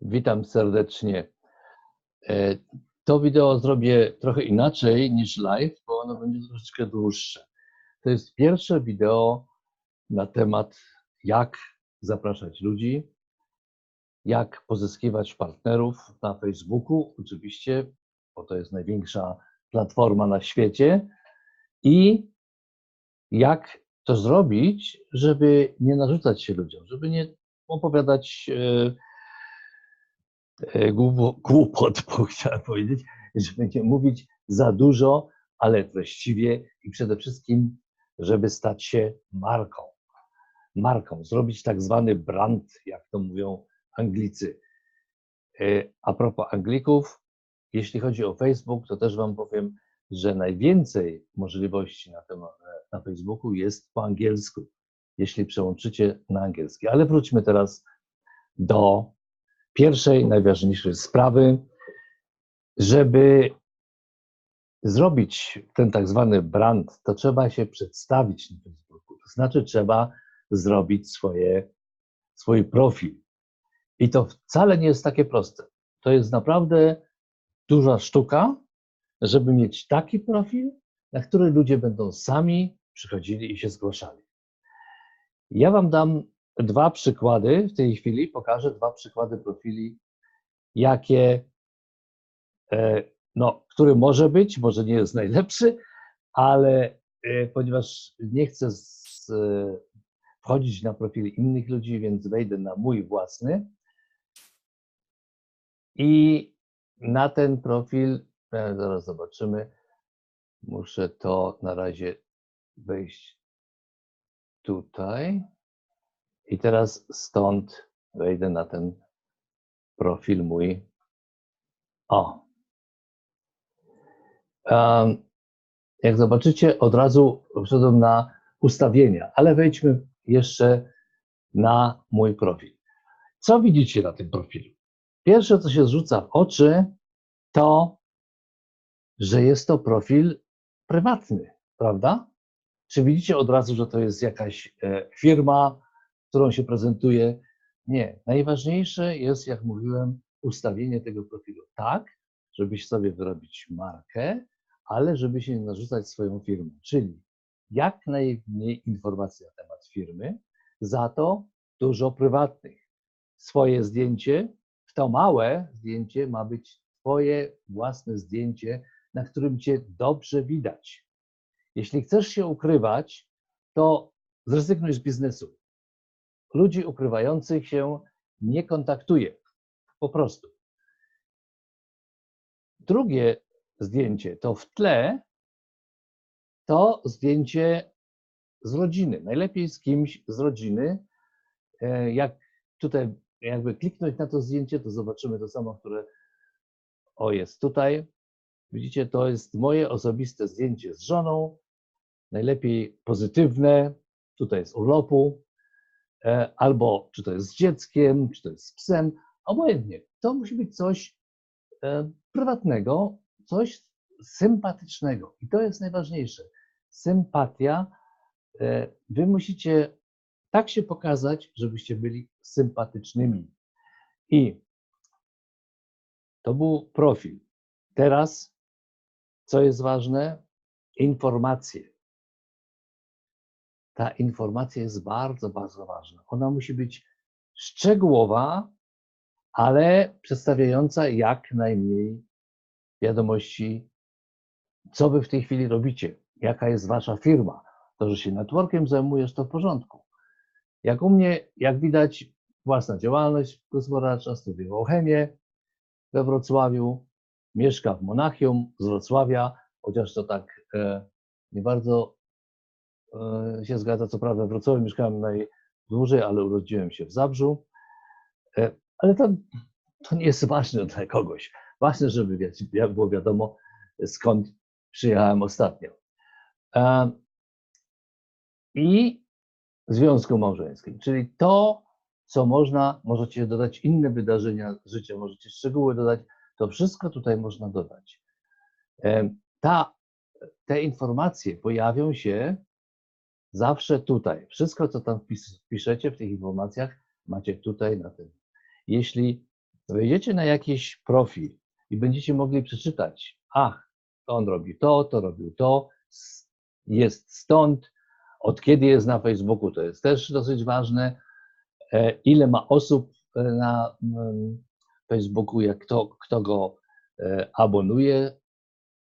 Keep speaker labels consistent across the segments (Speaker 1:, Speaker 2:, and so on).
Speaker 1: Witam serdecznie. E, To wideo zrobię trochę inaczej niż live, bo ono będzie troszeczkę dłuższe. To jest pierwsze wideo na temat, jak zapraszać ludzi, jak pozyskiwać partnerów na Facebooku, oczywiście, bo to jest największa platforma na świecie, i jak to zrobić, żeby nie narzucać się ludziom, żeby nie opowiadać e, głupot, bo chciałem powiedzieć, żeby nie mówić za dużo, ale treściwie i przede wszystkim, żeby stać się marką. Marką, zrobić tak zwany brand, jak to mówią Anglicy. E, A propos Anglików, jeśli chodzi o Facebook, to też Wam powiem, że najwięcej możliwości na, temat, na Facebooku jest po angielsku, jeśli przełączycie na angielski. Ale wróćmy teraz do pierwszej, najważniejszej sprawy, żeby zrobić ten tak zwany brand, to trzeba się przedstawić na Facebooku. To znaczy trzeba zrobić swoje, swój profil. I to wcale nie jest takie proste. To jest naprawdę duża sztuka, żeby mieć taki profil, na który ludzie będą sami przychodzili i się zgłaszali. Ja Wam dam dwa przykłady w tej chwili, pokażę dwa przykłady profili, jakie, e, no, który może być, może nie jest najlepszy, ale e, ponieważ nie chcę z, e, wchodzić na profile innych ludzi, więc wejdę na mój własny i na ten profil, zaraz zobaczymy, muszę to na razie wejść tutaj. I teraz stąd wejdę na ten profil mój. O. Jak zobaczycie, od razu wszedłem na ustawienia, ale wejdźmy jeszcze na mój profil. Co widzicie na tym profilu? Pierwsze, co się rzuca w oczy, to, że jest to profil prywatny, prawda? Czy widzicie od razu, że to jest jakaś e, firma, którą się prezentuje? Nie. Najważniejsze jest, jak mówiłem, ustawienie tego profilu tak, żebyś sobie wyrobić markę, ale żeby się nie narzucać swoją firmą. Czyli jak najmniej informacji na temat firmy, za to dużo prywatnych. Swoje zdjęcie, to małe zdjęcie ma być Twoje własne zdjęcie, na którym Cię dobrze widać. Jeśli chcesz się ukrywać, to zrezygnuj z biznesu. Ludzi ukrywających się nie kontaktuje. Po prostu. Drugie zdjęcie to w tle to zdjęcie z rodziny. Najlepiej z kimś z rodziny. E, Jak tutaj jakby kliknąć na to zdjęcie, to zobaczymy to samo, które o jest tutaj. Widzicie, to jest moje osobiste zdjęcie z żoną. Najlepiej pozytywne. Tutaj z urlopu. E, Albo czy to jest z dzieckiem, czy to jest z psem. Obojętnie. To musi być coś e, prywatnego, coś sympatycznego. I to jest najważniejsze. Sympatia. E, Wy musicie tak się pokazać, żebyście byli sympatycznymi. I to był profil. Teraz, co jest ważne? Informacje. Ta informacja jest bardzo, bardzo ważna. Ona musi być szczegółowa, ale przedstawiająca jak najmniej wiadomości, co wy w tej chwili robicie, jaka jest wasza firma. To, że się networkiem zajmujesz, to w porządku. Jak u mnie, jak widać, własna działalność gospodarcza, studiował chemię we Wrocławiu, mieszka w Monachium z Wrocławia, chociaż to tak e, nie bardzo się zgadza. Co prawda w Wrocławiu mieszkałem najdłużej, ale urodziłem się w Zabrzu. E, ale to, to nie jest ważne dla kogoś. Ważne, żeby było wiadomo, skąd przyjechałem ostatnio. E, I związku małżeńskim, czyli to, co można, możecie dodać inne wydarzenia życia, możecie szczegóły dodać, to wszystko tutaj można dodać. Ta, te informacje pojawią się zawsze tutaj. Wszystko, co tam wpiszecie w tych informacjach, macie tutaj na tym. Jeśli wejdziecie na jakiś profil i będziecie mogli przeczytać, ach, on robi to, to robił to, jest stąd, od kiedy jest na Facebooku, to jest też dosyć ważne, e, ile ma osób e, na Facebooku, jak kto, kto go e, abonuje,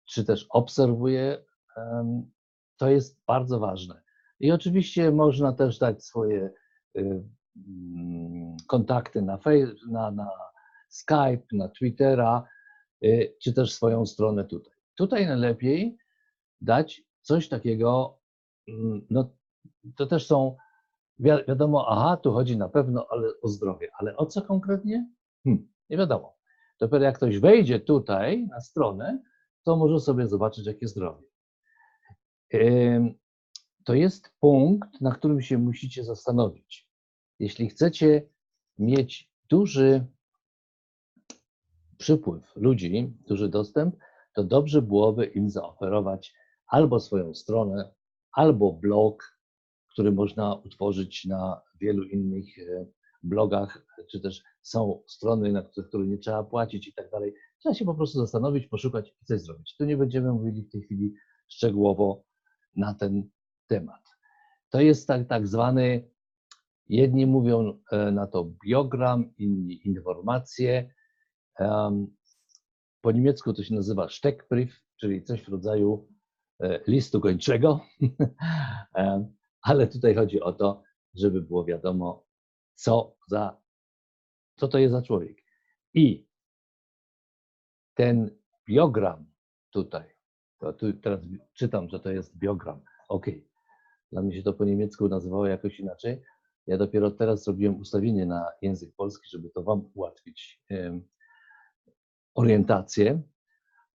Speaker 1: czy też obserwuje, to jest bardzo ważne. I oczywiście można też dać swoje y, mm, kontakty na, na, na Skype, na Twittera, y, czy też swoją stronę tutaj. Tutaj najlepiej dać coś takiego, mm, no to też są, wiadomo, aha, tu chodzi na pewno ale o zdrowie, ale o co konkretnie? Hmm, nie wiadomo. Dopiero jak ktoś wejdzie tutaj na stronę, to może sobie zobaczyć, jakie zdrowie. To jest punkt, na którym się musicie zastanowić. Jeśli chcecie mieć duży przypływ ludzi, duży dostęp, to dobrze byłoby im zaoferować albo swoją stronę, albo blog, który można utworzyć na wielu innych e, blogach, czy też są strony, na które nie trzeba płacić i tak dalej. Trzeba się po prostu zastanowić, poszukać i coś zrobić. Tu nie będziemy mówili w tej chwili szczegółowo na ten temat. To jest tak, tak zwany, jedni mówią e, na to biogram, inni informacje. Po niemiecku to się nazywa Steckbrief, czyli coś w rodzaju e, listu gończego, ale tutaj chodzi o to, żeby było wiadomo, co, za, co to jest za człowiek. I ten biogram tutaj, to tu teraz czytam, że to jest biogram. Ok, dla mnie się to po niemiecku nazywało jakoś inaczej. Ja dopiero teraz zrobiłem ustawienie na język polski, żeby to Wam ułatwić orientację.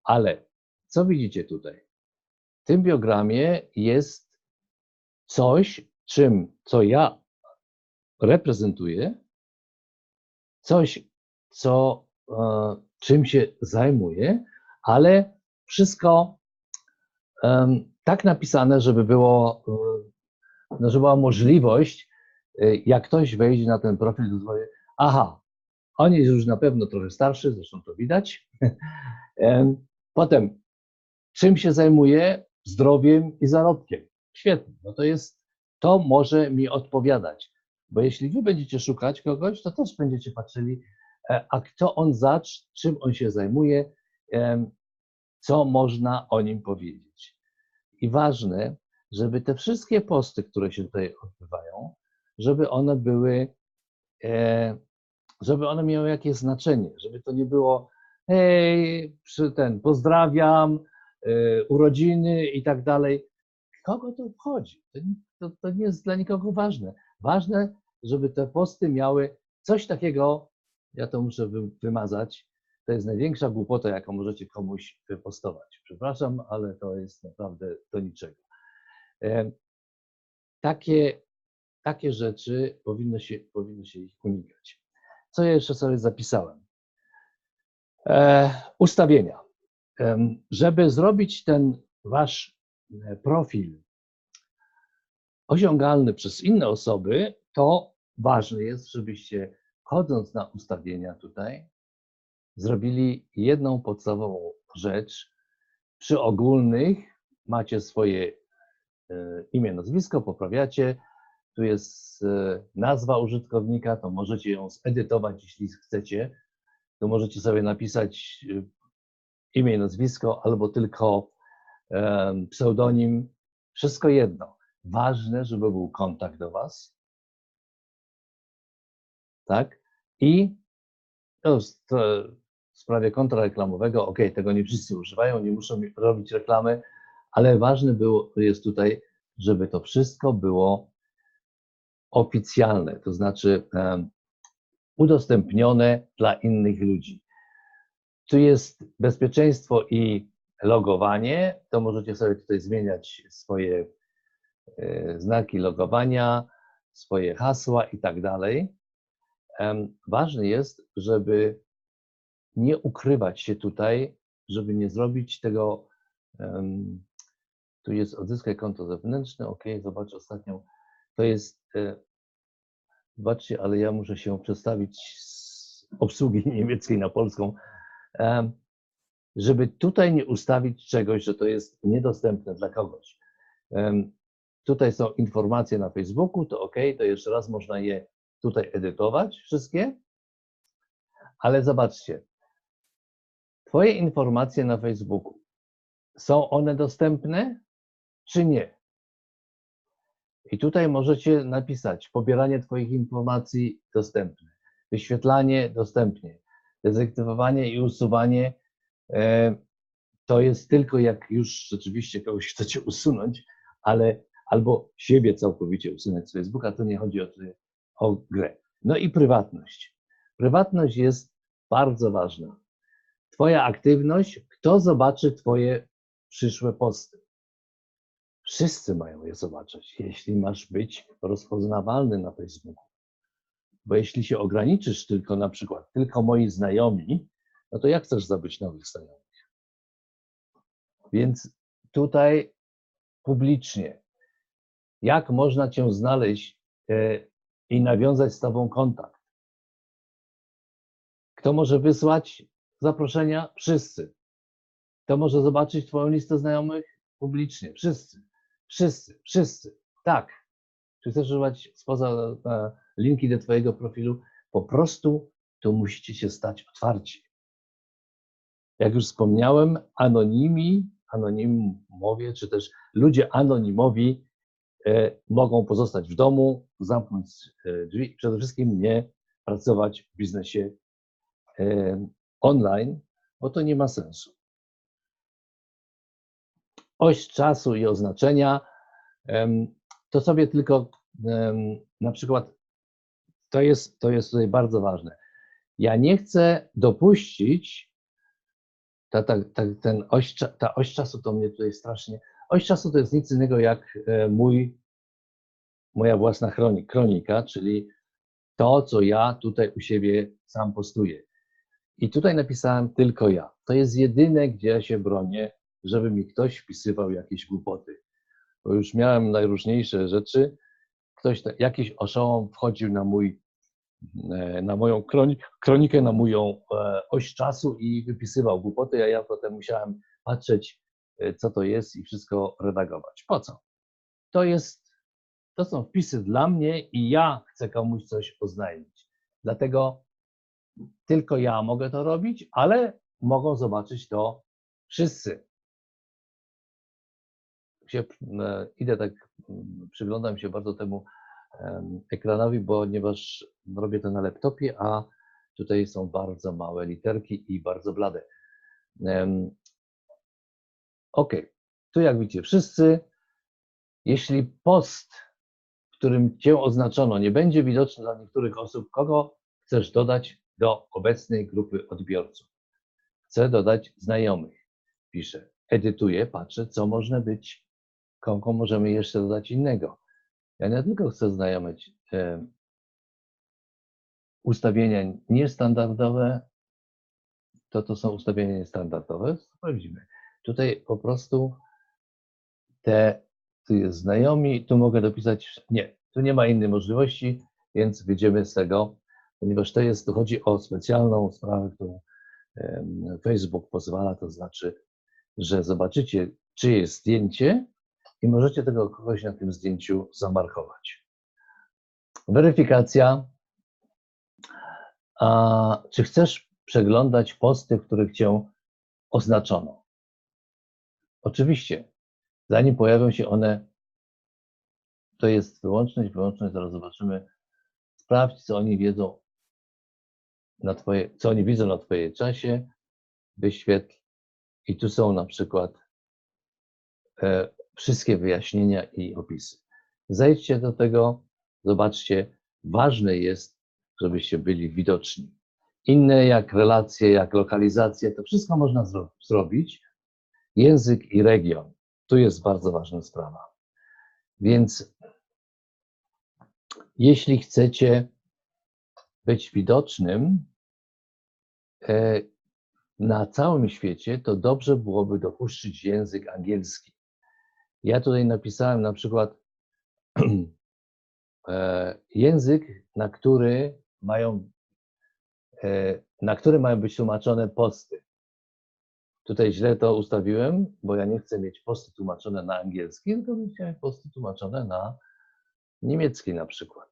Speaker 1: Ale co widzicie tutaj? W tym biogramie jest coś, czym, co ja reprezentuję, coś, co, e, czym się zajmuję, ale wszystko tak napisane, żeby było, e, no, żeby była możliwość, e, jak ktoś wejdzie na ten profil, to powie, aha, on jest już na pewno trochę starszy, zresztą to widać. Potem, czym się zajmuje? Zdrowiem i zarobkiem. Świetnie, no to jest, to może mi odpowiadać, bo jeśli wy będziecie szukać kogoś, to też będziecie patrzyli, e, a kto on zacz, czym on się zajmuje, co można o nim powiedzieć. I ważne, żeby te wszystkie posty, które się tutaj odbywają, żeby one były, e, żeby one miały jakieś znaczenie, żeby to nie było hej, ten, pozdrawiam, e, urodziny i tak dalej. Kogo to obchodzi? To, to nie jest dla nikogo ważne. Ważne, żeby te posty miały coś takiego, ja to muszę wymazać, to jest największa głupota, jaką możecie komuś wypostować. Przepraszam, ale to jest naprawdę do niczego. Takie, takie rzeczy powinno się, powinno się ich unikać. Co ja jeszcze sobie zapisałem? E, ustawienia. Żeby zrobić ten wasz e, profil osiągalny przez inne osoby, to ważne jest, żebyście chodząc na ustawienia tutaj, zrobili jedną podstawową rzecz. Przy ogólnych macie swoje e, imię, nazwisko, poprawiacie. Tu jest e, nazwa użytkownika, to możecie ją zedytować, jeśli chcecie. Tu możecie sobie napisać e, imię, nazwisko albo tylko pseudonim. Wszystko jedno. Ważne, żeby był kontakt do Was. Tak? I to, to w sprawie konta reklamowego, ok, tego nie wszyscy używają, nie muszą robić reklamy, ale ważne było, jest tutaj, żeby to wszystko było oficjalne, to znaczy um, udostępnione dla innych ludzi. Tu jest bezpieczeństwo i logowanie, to możecie sobie tutaj zmieniać swoje e, znaki logowania, swoje hasła i tak dalej. Ważne jest, żeby nie ukrywać się tutaj, żeby nie zrobić tego. Um, tu jest odzyskaj konto zewnętrzne, ok, zobacz ostatnią. To jest, e, zobaczcie, ale ja muszę się przestawić z obsługi niemieckiej na polską, em, żeby tutaj nie ustawić czegoś, że to jest niedostępne dla kogoś. Em, Tutaj są informacje na Facebooku, to ok, to jeszcze raz można je tutaj edytować, wszystkie. Ale zobaczcie, Twoje informacje na Facebooku, są one dostępne, czy nie? I tutaj możecie napisać pobieranie Twoich informacji dostępne, wyświetlanie dostępnie, dezaktywowanie i usuwanie e, to jest tylko jak już rzeczywiście kogoś chcecie usunąć, ale albo siebie całkowicie usunąć z Facebooka, to nie chodzi o, o grę. No i prywatność. Prywatność jest bardzo ważna. Twoja aktywność, kto zobaczy Twoje przyszłe posty? Wszyscy mają je zobaczyć, jeśli masz być rozpoznawalny na Facebooku. Bo jeśli się ograniczysz tylko na przykład, tylko moi znajomi, no to jak chcesz zdobyć nowych znajomych? Więc tutaj publicznie, jak można Cię znaleźć e, i nawiązać z Tobą kontakt? Kto może wysłać zaproszenia? Wszyscy. Kto może zobaczyć Twoją listę znajomych? Publicznie. Wszyscy. Wszyscy. Wszyscy. Tak. Czy chcesz używać spoza e, linki do Twojego profilu? Po prostu tu musicie się stać otwarci. Jak już wspomniałem, anonimi, anonimowie, czy też ludzie anonimowi e, mogą pozostać w domu, zamknąć e, drzwi i przede wszystkim nie pracować w biznesie online, bo to nie ma sensu. Oś czasu i oznaczenia to sobie tylko na przykład to jest, to jest tutaj bardzo ważne. Ja nie chcę dopuścić, ta, ta, ta, ten oś, ta oś czasu to mnie tutaj strasznie. Oś czasu to jest nic innego jak e, mój, moja własna chronik, kronika, czyli to, co ja tutaj u siebie sam postuję. I tutaj napisałem tylko ja. To jest jedyne, gdzie ja się bronię, żeby mi ktoś wpisywał jakieś głupoty. Bo już miałem najróżniejsze rzeczy. Ktoś, jakiś oszołom wchodził na mój, e, na moją kroni- kronikę, na moją e, oś czasu i wypisywał głupoty, a ja potem musiałem patrzeć, e, co to jest i wszystko redagować. Po co? To jest, to są wpisy dla mnie i ja chcę komuś coś oznajmić. Dlatego tylko ja mogę to robić, ale mogą zobaczyć to wszyscy. Się, e, idę tak, mm, przyglądam się bardzo temu em, ekranowi, ponieważ robię to na laptopie, a tutaj są bardzo małe literki i bardzo blade. Ok, tu jak widzicie, wszyscy, jeśli post, w którym Cię oznaczono, nie będzie widoczny dla niektórych osób, kogo chcesz dodać do obecnej grupy odbiorców. Chcę dodać znajomych. Piszę, edytuję, patrzę, co można być, kogo możemy jeszcze dodać innego. Ja nie tylko chcę znajomić e, ustawienia niestandardowe, to to są ustawienia niestandardowe, sprawdzimy. Tutaj po prostu te, tu jest znajomi, tu mogę dopisać, nie, tu nie ma innej możliwości, więc wyjdziemy z tego, ponieważ to jest, chodzi o specjalną sprawę, którą Facebook pozwala, to znaczy, że zobaczycie czyjeś zdjęcie i możecie tego kogoś na tym zdjęciu zamarkować. Weryfikacja. A, czy chcesz przeglądać posty, w których cię oznaczono? Oczywiście, zanim pojawią się one, to jest wyłączność, wyłączność, zaraz zobaczymy. Sprawdź, co oni wiedzą na twoje, co oni widzą na Twojej czasie, wyświetl i tu są na przykład e, wszystkie wyjaśnienia i opisy. Zejdźcie do tego, zobaczcie, ważne jest, żebyście byli widoczni. Inne jak relacje, jak lokalizacje, to wszystko można zro zrobić. Język i region, tu jest bardzo ważna sprawa. Więc jeśli chcecie być widocznym na całym świecie, to dobrze byłoby dopuścić język angielski. Ja tutaj napisałem na przykład e, język, na który mają e, na które mają być tłumaczone posty. Tutaj źle to ustawiłem, bo ja nie chcę mieć posty tłumaczone na angielski, tylko bym chciał posty tłumaczone na niemiecki na przykład.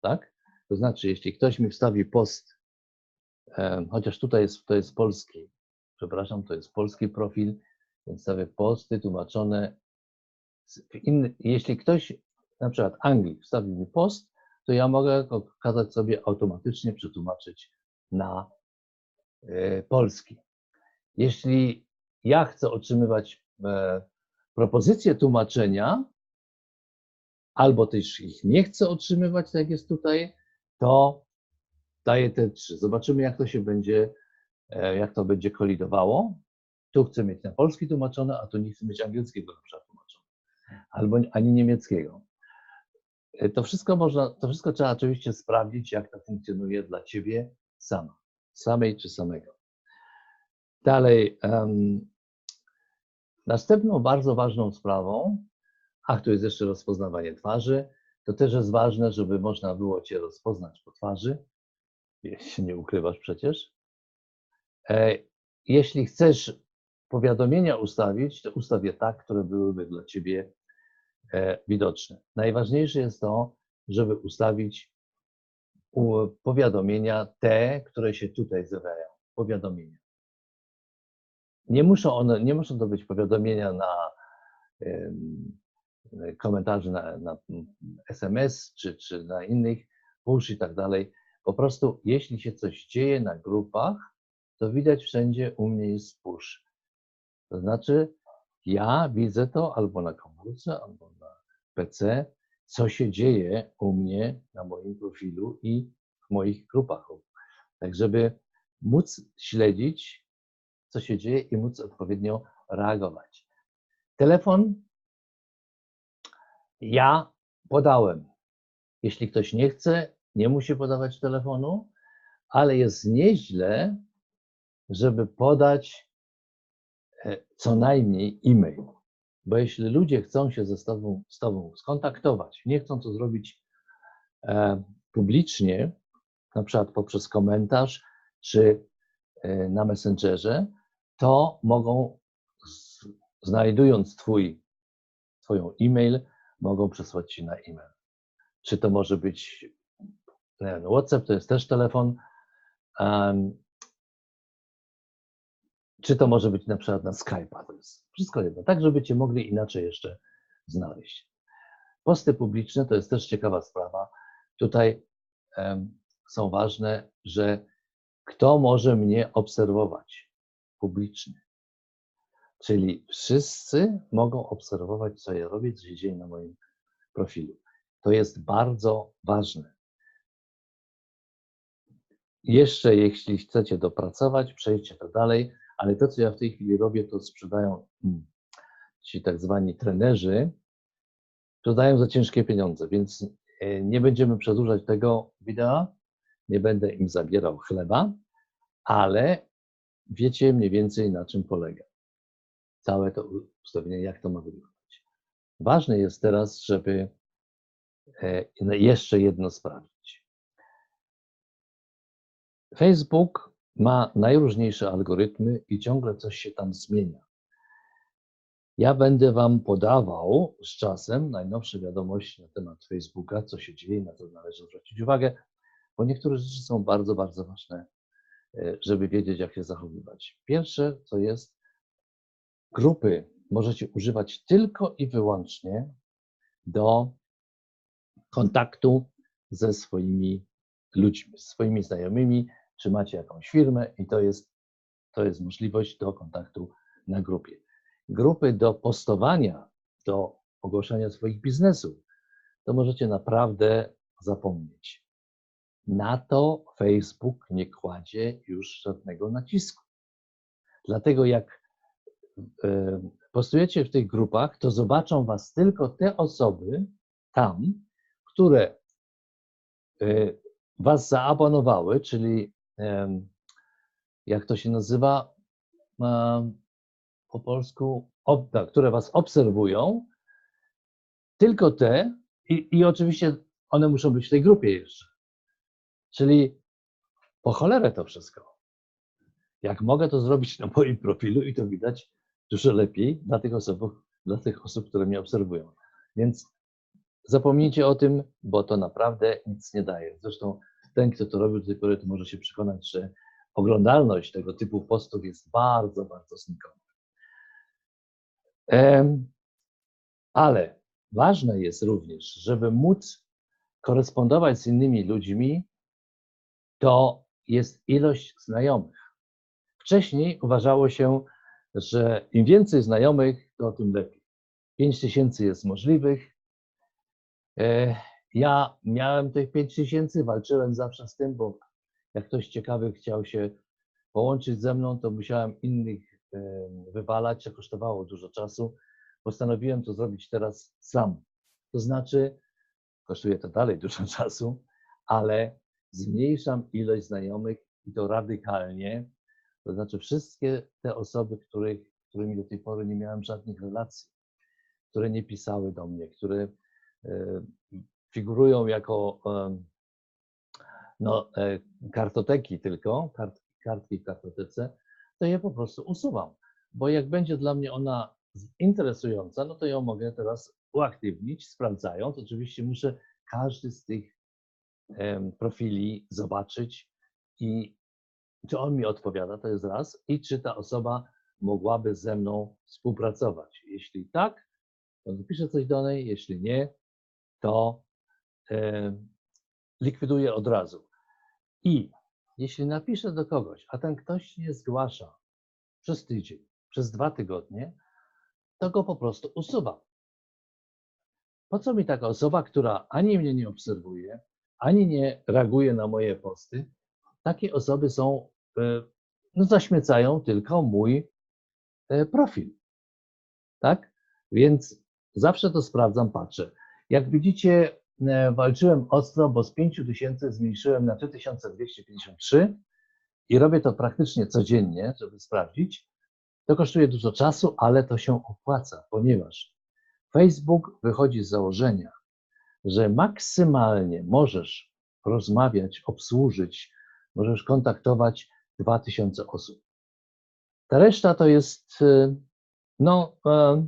Speaker 1: Tak? To znaczy, jeśli ktoś mi wstawi post, e, chociaż tutaj jest, to jest polski, przepraszam, to jest polski profil, więc stawię posty tłumaczone. inny, jeśli ktoś, na przykład Anglik, wstawi mi post, to ja mogę go kazać sobie automatycznie przetłumaczyć na e, polski. Jeśli ja chcę otrzymywać e, propozycje tłumaczenia, albo też ich nie chcę otrzymywać, tak jak jest tutaj, to daję te trzy. Zobaczymy, jak to się będzie, e, jak to będzie kolidowało. Tu chcę mieć na polski tłumaczone, a tu nie chcę mieć angielskiego na przykład tłumaczone, albo ani niemieckiego. E, To wszystko można, to wszystko trzeba oczywiście sprawdzić, jak to funkcjonuje dla ciebie sama, samej czy samego. Dalej, em, następną bardzo ważną sprawą, a tu jest jeszcze rozpoznawanie twarzy, to też jest ważne, żeby można było Cię rozpoznać po twarzy, jeśli nie ukrywasz przecież. E, Jeśli chcesz powiadomienia ustawić, to ustaw je tak, które byłyby dla Ciebie e, widoczne. Najważniejsze jest to, żeby ustawić powiadomienia te, które się tutaj zjawiają. Powiadomienia. Nie muszą one, nie muszą to być powiadomienia na em, komentarzy na, na SMS czy, czy na innych push i tak dalej. Po prostu, jeśli się coś dzieje na grupach, to widać wszędzie u mnie jest push. To znaczy, ja widzę to albo na komórce, albo na PC, co się dzieje u mnie na moim profilu i w moich grupach. Tak, żeby móc śledzić, co się dzieje i móc odpowiednio reagować. Telefon ja podałem. Jeśli ktoś nie chce, nie musi podawać telefonu, ale jest nieźle, żeby podać e, co najmniej e-mail. Bo jeśli ludzie chcą się ze z tobą, z tobą skontaktować, nie chcą to zrobić e, publicznie, na przykład poprzez komentarz czy e, na Messengerze, to mogą, znajdując twój, Twoją e-mail, mogą przesłać Ci na e-mail. Czy to może być WhatsApp, to jest też telefon, czy to może być na przykład na Skype'a, to jest wszystko jedno, tak żeby Cię mogli inaczej jeszcze znaleźć. Posty publiczne to jest też ciekawa sprawa. Tutaj są ważne, że kto może mnie obserwować publicznie. Czyli wszyscy mogą obserwować, co ja robię, co się dzieje na moim profilu. To jest bardzo ważne. Jeszcze, jeśli chcecie dopracować, przejdźcie to dalej, ale to, co ja w tej chwili robię, to sprzedają mm, ci tak zwani trenerzy, sprzedają za ciężkie pieniądze, więc e, nie będziemy przedłużać tego wideo, nie będę im zabierał chleba, ale wiecie mniej więcej na czym polega całe to ustawienie, jak to ma wyglądać. Ważne jest teraz, żeby e, jeszcze jedno sprawdzić. Facebook ma najróżniejsze algorytmy i ciągle coś się tam zmienia. Ja będę Wam podawał z czasem najnowsze wiadomości na temat Facebooka, co się dzieje, na to należy zwrócić uwagę, bo niektóre rzeczy są bardzo, bardzo ważne, e, żeby wiedzieć, jak się zachowywać. Pierwsze, co jest, grupy możecie używać tylko i wyłącznie do kontaktu ze swoimi ludźmi, swoimi znajomymi, czy macie jakąś firmę i to jest, to jest możliwość do kontaktu na grupie. Grupy do postowania, do ogłaszania swoich biznesów, to możecie naprawdę zapomnieć. Na to Facebook nie kładzie już żadnego nacisku. Dlatego jak e, postujecie w tych grupach, to zobaczą Was tylko te osoby tam, które e, Was zaabonowały, czyli jak to się nazywa po polsku, tak, które Was obserwują, tylko te i, i oczywiście one muszą być w tej grupie jeszcze. Czyli po cholerę to wszystko. Jak mogę to zrobić na moim profilu i to widać dużo lepiej dla tych osób, dla tych osób, które mnie obserwują. Więc zapomnijcie o tym, bo to naprawdę nic nie daje. Zresztą ten, kto to robił do tej pory, to może się przekonać, że oglądalność tego typu postów jest bardzo, bardzo znikoma. Ale ważne jest również, żeby móc korespondować z innymi ludźmi, to jest ilość znajomych. Wcześniej uważało się, że im więcej znajomych, to tym lepiej. 5 tysięcy jest możliwych. Ja miałem tych 5 tysięcy, walczyłem zawsze z tym, bo jak ktoś ciekawy chciał się połączyć ze mną, to musiałem innych wywalać, to kosztowało dużo czasu. Postanowiłem to zrobić teraz sam. To znaczy, kosztuje to dalej dużo czasu, ale zmniejszam ilość znajomych i to radykalnie. To znaczy, wszystkie te osoby, których, którymi do tej pory nie miałem żadnych relacji, które nie pisały do mnie, które e, figurują jako no, e, kartoteki tylko, kart, kartki w kartotece, to je po prostu usuwam. Bo jak będzie dla mnie ona interesująca, no to ją mogę teraz uaktywnić, sprawdzając. Oczywiście muszę każdy z tych profili zobaczyć i czy on mi odpowiada, to jest raz, i czy ta osoba mogłaby ze mną współpracować. Jeśli tak, to napiszę coś do niej, jeśli nie, to likwiduję od razu. I jeśli napiszę do kogoś, a ten ktoś nie zgłasza przez tydzień, przez dwa tygodnie, to go po prostu usuwam. Po co mi taka osoba, która ani mnie nie obserwuje, ani nie reaguje na moje posty? Takie osoby są, e, no, zaśmiecają tylko mój e, profil. Tak? Więc zawsze to sprawdzam, patrzę. Jak widzicie, e, walczyłem ostro, bo z 5000 zmniejszyłem na 3253 i robię to praktycznie codziennie, żeby sprawdzić. To kosztuje dużo czasu, ale to się opłaca, ponieważ Facebook wychodzi z założenia, że maksymalnie możesz rozmawiać, obsłużyć, możesz kontaktować 2000 osób. Ta reszta to jest, y, no, e,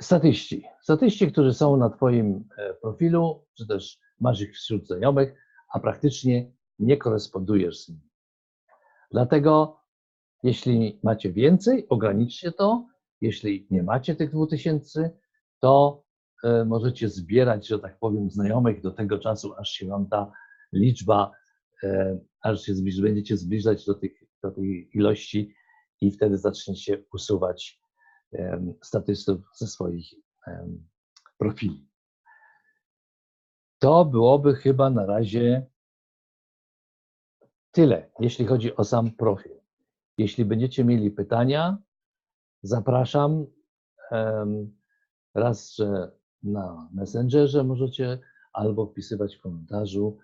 Speaker 1: statyści. Statyści, którzy są na Twoim e, profilu, czy też masz ich wśród znajomych, a praktycznie nie korespondujesz z nimi. Dlatego, jeśli macie więcej, ograniczcie to. Jeśli nie macie tych 2000, to e, możecie zbierać, że tak powiem, znajomych do tego czasu, aż się wam ta liczba, e, aż się będziecie zbliżać do, tych, do tej ilości i wtedy zaczniecie usuwać statystów ze swoich profili. To byłoby chyba na razie tyle, jeśli chodzi o sam profil. Jeśli będziecie mieli pytania, zapraszam. Raz, że na Messengerze możecie albo wpisywać w komentarzu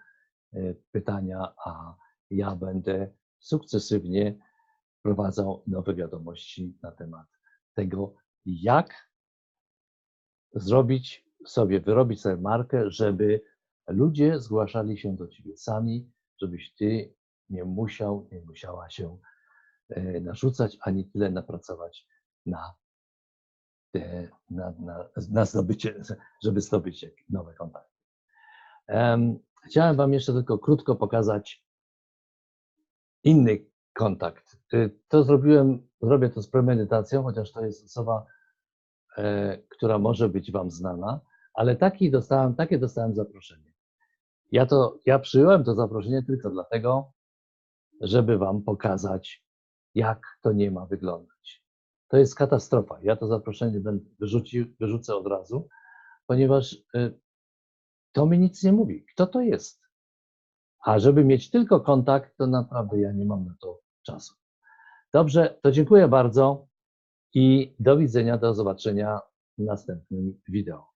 Speaker 1: e, pytania, a ja będę sukcesywnie wprowadzał nowe wiadomości na temat tego, jak zrobić sobie, wyrobić sobie markę, żeby ludzie zgłaszali się do ciebie sami, żebyś ty nie musiał, nie musiała się e, narzucać, ani tyle napracować na, te, na, na, na zdobycie, żeby zdobyć nowe kontakty. Chciałem Wam jeszcze tylko krótko pokazać inny kontakt. Y, to zrobiłem, zrobię to z premedytacją, chociaż to jest osoba, e, która może być Wam znana, ale taki dostałem, takie dostałem zaproszenie. Ja, to, ja przyjąłem to zaproszenie tylko dlatego, żeby Wam pokazać, jak to nie ma wyglądać. To jest katastrofa. Ja to zaproszenie będę wyrzuci, wyrzucę od razu, ponieważ y, to mi nic nie mówi. Kto to jest? A żeby mieć tylko kontakt, to naprawdę ja nie mam na to czasu. Dobrze, to dziękuję bardzo i do widzenia, do zobaczenia w następnym wideo.